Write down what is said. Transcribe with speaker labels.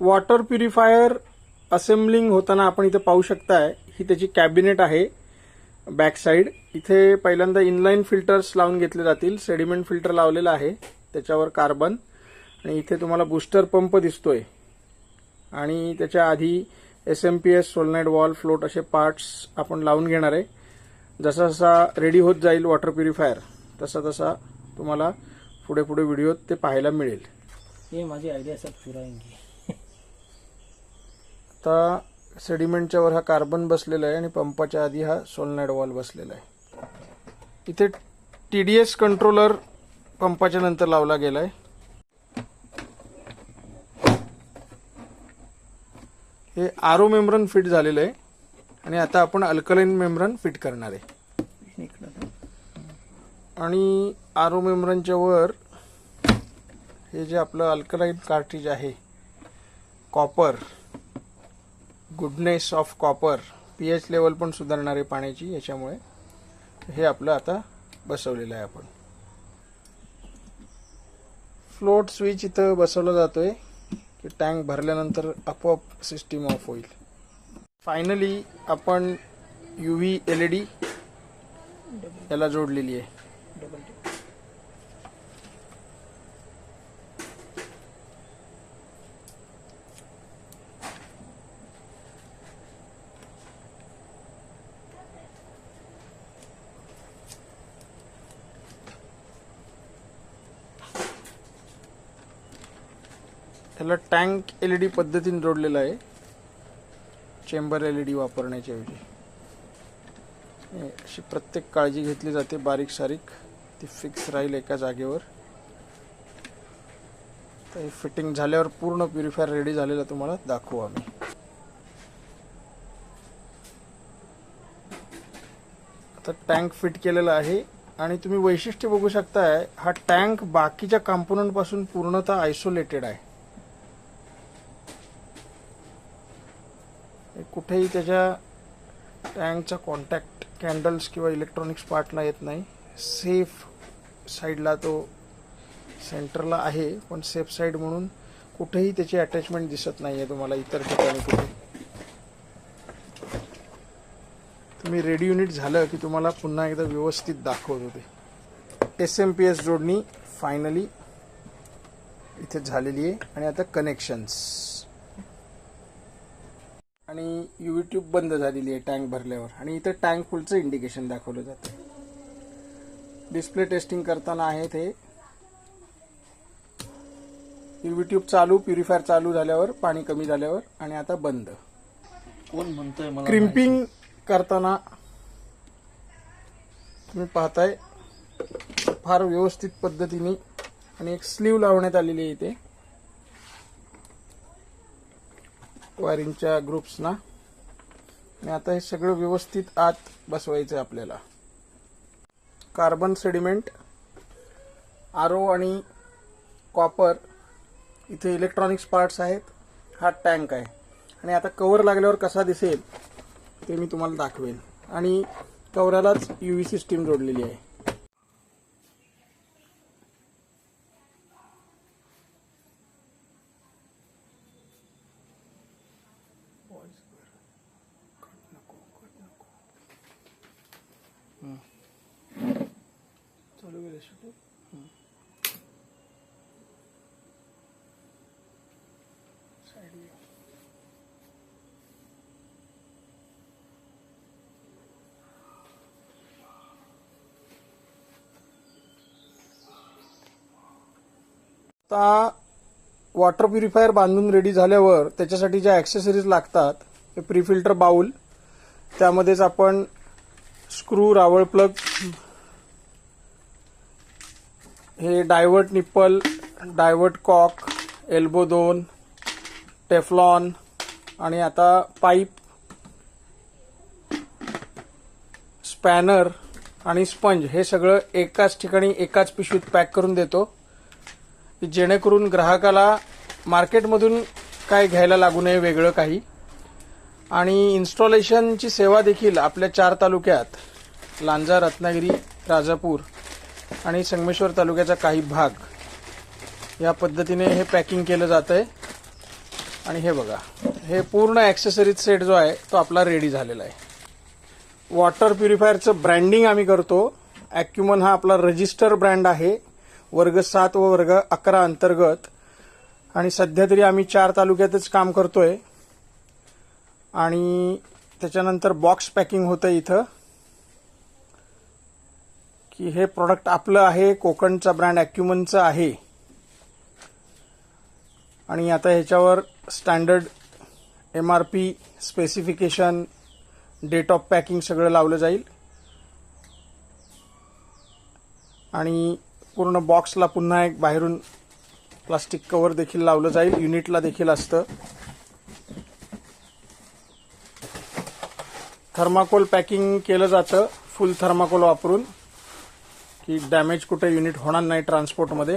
Speaker 1: Water purifier assembling होताना आपण इथे पाहू शकताय ही त्याची कॅबिनेट आहे बॅक साईड. इथे पहिल्यांदा इनलाईन फिल्टर्स लावून घेतले जातील सेडिमेंट फिल्टर लावलेला आहे त्याच्यावर कार्बन. आणि इथे तुम्हाला बूस्टर पंप दिसतोय. आणि त्याच्या आधी S M P S solenoid valve float असे पार्ट्स आपण लावून घेणार आहे. जसा जसा रेडी होत जाईल वॉटर प्युरिफायर तसा तसा तुम्हाला पुढे पुढे व्हिडिओत ते पाहायला मिळेल.
Speaker 2: हे माझी आयडिया सर फिरायंगी
Speaker 1: आता सेडिमेंटच्या वर हा कार्बन बसलेला आहे आणि पंपाच्या आधी हा सोलनाईड वॉल बसलेला आहे. इथे टी डी एस कंट्रोलर पंपाच्या नंतर लावला गेला आहे. हे आरो मेम्ब्रन फिट झालेलं आहे आणि आता आपण अल्कलाईन मेम्ब्रन फिट करणार आहे. आणि आरो मेम्ब्रनच्या वर हे जे आपलं अल्कलाईन कार्ट्रिज आहे copper goodness of copper P H level पण सुधारणार आहे पाण्याची याच्यामुळे हे आपलं आता बसवलेलं आहे आपण. फ्लोट स्विच इथं बसवला जातोय की टँक भरल्यानंतर आपोआप सिस्टीम ऑफ होईल. फायनली आपण U V L E D याला जोडलेली आहे. त्याला टँक एल ई डी पद्धतीने जोडलेलं आहे. चेंबर एल ई डी वापरण्याच्या ऐवजी. अशी प्रत्येक काळजी घेतली जाते बारीक सारीक. ती फिक्स राहील एका जागेवर. तर हे फिटिंग झाल्यावर पूर्ण प्युरिफायर रेडी झालेला तुम्हाला दाखवू आम्ही. आता टँक फिट केलेला आहे आणि तुम्ही वैशिष्ट्य बघू शकताय हा टँक बाकीच्या कंपोनंटपासून पूर्णतः आयसोलेटेड आहे. कुठेही त्याच्या टँकचा कॉन्टॅक्ट कॅन्डल्स किंवा इलेक्ट्रॉनिक्स पार्टला येत नाही. सेफ साईडला तो सेंटरला आहे पण सेफ साईड म्हणून कुठेही त्याची अटॅचमेंट दिसत नाही आहे तुम्हाला इतर ठिकाणी कुठे. तुम्ही रेडी युनिट झालं की तुम्हाला पुन्हा एकदा व्यवस्थित दाखवत होते एस एम पी एस जोडणी फायनली इथे झालेली आहे. आणि आता कनेक्शन्स आणि युव्ही ट्यूब बंद झालेली आहे टँक भरल्यावर. आणि इथं टँक फुलचं इंडिकेशन दाखवलं जातं डिस्प्ले टेस्टिंग करताना आहे ते युव्ही ट्यूब चालू प्युरिफायर चालू झाल्यावर पाणी कमी झाल्यावर आणि आता बंद.
Speaker 2: कोण म्हणतोय मला
Speaker 1: क्रिम्पिंग करताना तुम्ही पाहताय फार व्यवस्थित पद्धतीने आणि एक स्लीव लावण्यात आलेली आहे इथे. वायरिंगच्या ग्रुप्सना आणि आता हे सगळं व्यवस्थित आत बसवायचं आहे आपल्याला. कार्बन सेडिमेंट आरो आणि कॉपर इथे इलेक्ट्रॉनिक्स पार्ट्स आहेत. हा टँक आहे. आणि आता कवर लागल्यावर कसा दिसेल ते मी तुम्हाला दाखवेन. आणि कवरालाच यू व्ही सिस्टीम जोडलेली आहे. चालू केलं शूटिंग? आता वॉटर प्युरिफायर बांधून रेडी झाल्यावर त्याच्यासाठी ज्या ॲक्सेसरीज लागतात हे प्रीफिल्टर बाउल त्यामध्येच आपण स्क्रू रावळ प्लग हे divert nipple divert cock elbow दोन टेफलॉन आणि आता पाईप स्पॅनर आणि स्पंज हे सगळं एकाच ठिकाणी एकाच पिशवीत पॅक करून देतो जेणेकरून ग्राहकाला मार्केटमधून काय घ्यायला लागू नये वेगळं काही. आणि इन्स्टॉलेशनची सेवा देखील आपल्या चार तालुक्यात लांजा रत्नागिरी राजापूर आणि संगमेश्वर तालुक्याचा काही भाग या पद्धतीने हे पॅकिंग केलं जात आहे आणि हे बघा हे पूर्ण ॲक्सेसरीज सेट जो आहे तो आपला रेडी झालेला आहे. वॉटर प्युरिफायरचं ब्रँडिंग आम्ही करतो. ॲक्युमन हा आपला रजिस्टर ब्रँड आहे. वर्ग सात व वर्ग अकरा अंतर्गत. आणि सध्या तरी आम्ही चार तालुक्यातच काम करतोय. आणि त्याच्यानंतर बॉक्स पॅकिंग होतं इथं. की हे प्रॉडक्ट आपलं आहे कोकणचा ब्रँड ॲक्युमनचं आहे. आणि आता ह्याच्यावर standard M R P specification date of packing सगळं लावलं जाईल. आणि पूर्ण बॉक्सला पुन्हा एक बाहेरून प्लास्टिक कवर देखील लावलं जाईल. युनिटला देखील असतं. थर्माकोल पॅकिंग केलं जातं फुल थर्माकोल वापरून की डॅमेज कुठे युनिट होणार नाही ट्रान्सपोर्टमध्ये